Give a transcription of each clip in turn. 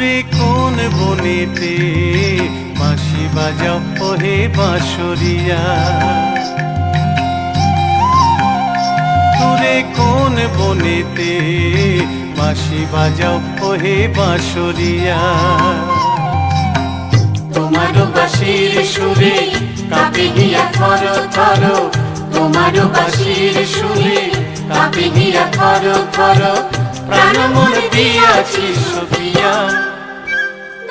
দূরে কোন বনেতে? বাঁশি বাজাও ওহে বাঁশরিয়া। দূরে কোন বনেতে? বাঁশি বাজাও ওহে বাঁশরিয়া। তোমার বাঁশির সুরে কাঁপে হিয়া থর থর। তোমার বাঁশির সুরে কাঁপে হিয়া থর থর। প্রাণ মন দিয়াছি সপিয়া।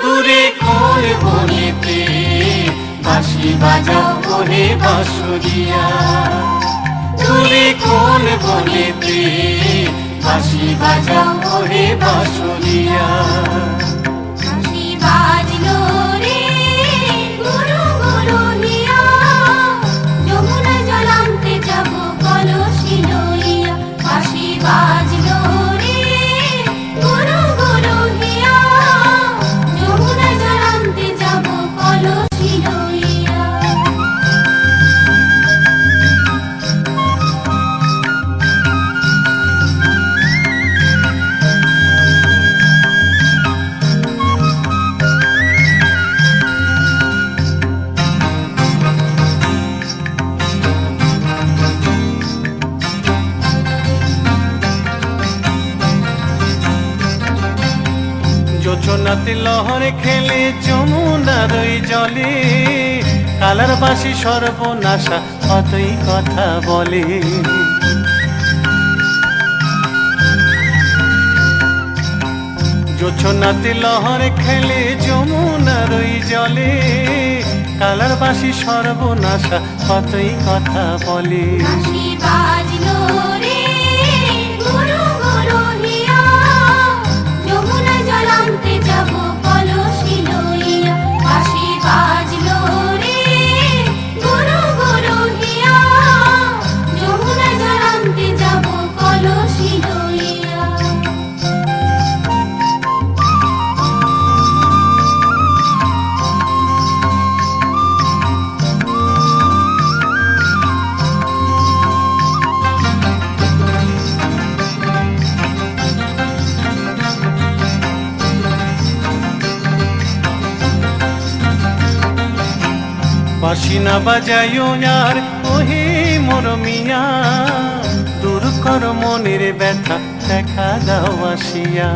দূরে কোন বনেতে বাঁশি বাজাও ওহে বাঁশরিয়া। দূরে কোন বনেতে বাঁশি বাজাও ওহে বাঁশরিয়া। যোচনাতে লহরে খেলে যমুনার ওই জলে। কালার বাসি সর্বনাশা কতই কথা বলে। যোচনাতে লহরে খেলে যমুনার ওই জলে। কালার বাসি সর্বনাশা কতই কথা বলে। বাসি না বাজাইও আর, ওহে মোর মিয়া দূর কর মনের ব্যথা, দেখা দাও আসিয়া।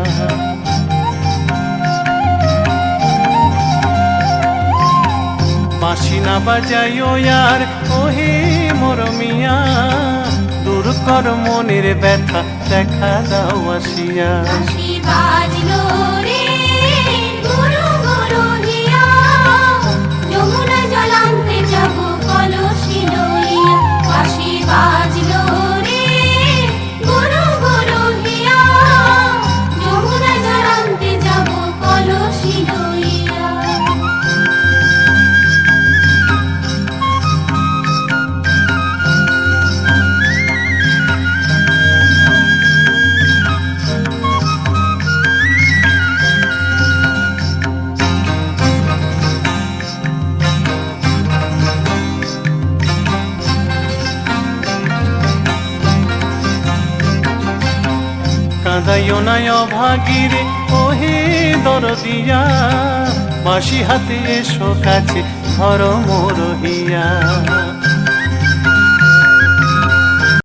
বাসি না বাজাইও আর, ওহে মোর মিয়া দূর কর মনের ব্যথা, দেখা দাও আসিয়া। কাঁদাইও নাই অভাগিরে ওহে দরদিয়া। বাসি হাতে এসো কাছে ধর মোর হিয়া